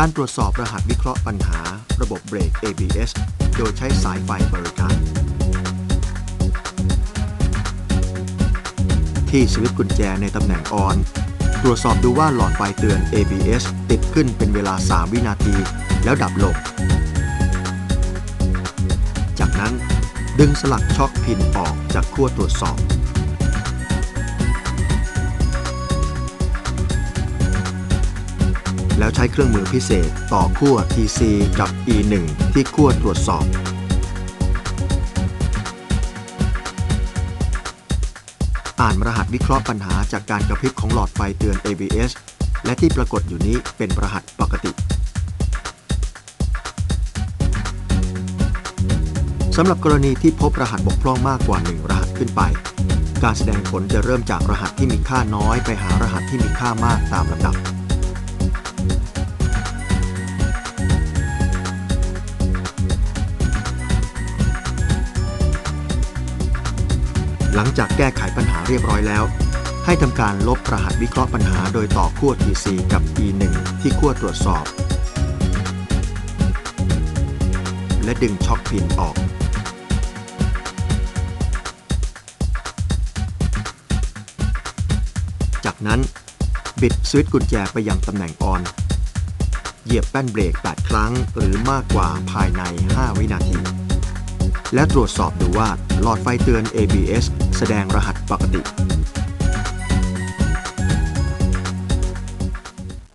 การตรวจสอบรหัสวิเคราะห์ปัญหา ระบบเบรก ABS โดยใช้สายไฟบริการ ที่สวิตช์กุญแจในตำแหน่งออน ตรวจสอบดูว่าหลอดไฟเตือน ABS ติดขึ้นเป็นเวลา 3 วินาที แล้วดับลง จากนั้นดึงสลักช็อคพินออกจากขั้วตรวจสอบ แล้วใช้เครื่องมือพิเศษต่อขั้ว TC กับ E1 ที่ขั้วตรวจสอบ อ่านรหัสวิเคราะห์ปัญหาจากการกระพริบของหลอดไฟเตือน ABS และที่ปรากฏอยู่นี้เป็นรหัสปกติสำหรับกรณีที่พบรหัสบกพร่องมากกว่า 1 รหัสขึ้นไป การแสดงผลจะเริ่มจากรหัสที่มีค่าน้อยไปหารหัสที่มีค่ามากตามลำดับ หลังจากแก้ไขปัญหาเรียบร้อยแล้ว ให้ทำการลบรหัสวิเคราะห์ปัญหาโดยต่อขั้ว TC กับ E1 ที่ขั้วตรวจสอบ และดึงช็อคพินออกจากนั้น บิดสวิตช์กุญแจไปยังตำแหน่งออน เหยียบแป้นเบรก 8 ครั้งหรือมากกว่าภายใน 5 วินาที และตรวจสอบดูว่าหลอดไฟเตือน ABS แสดงรหัสปกติ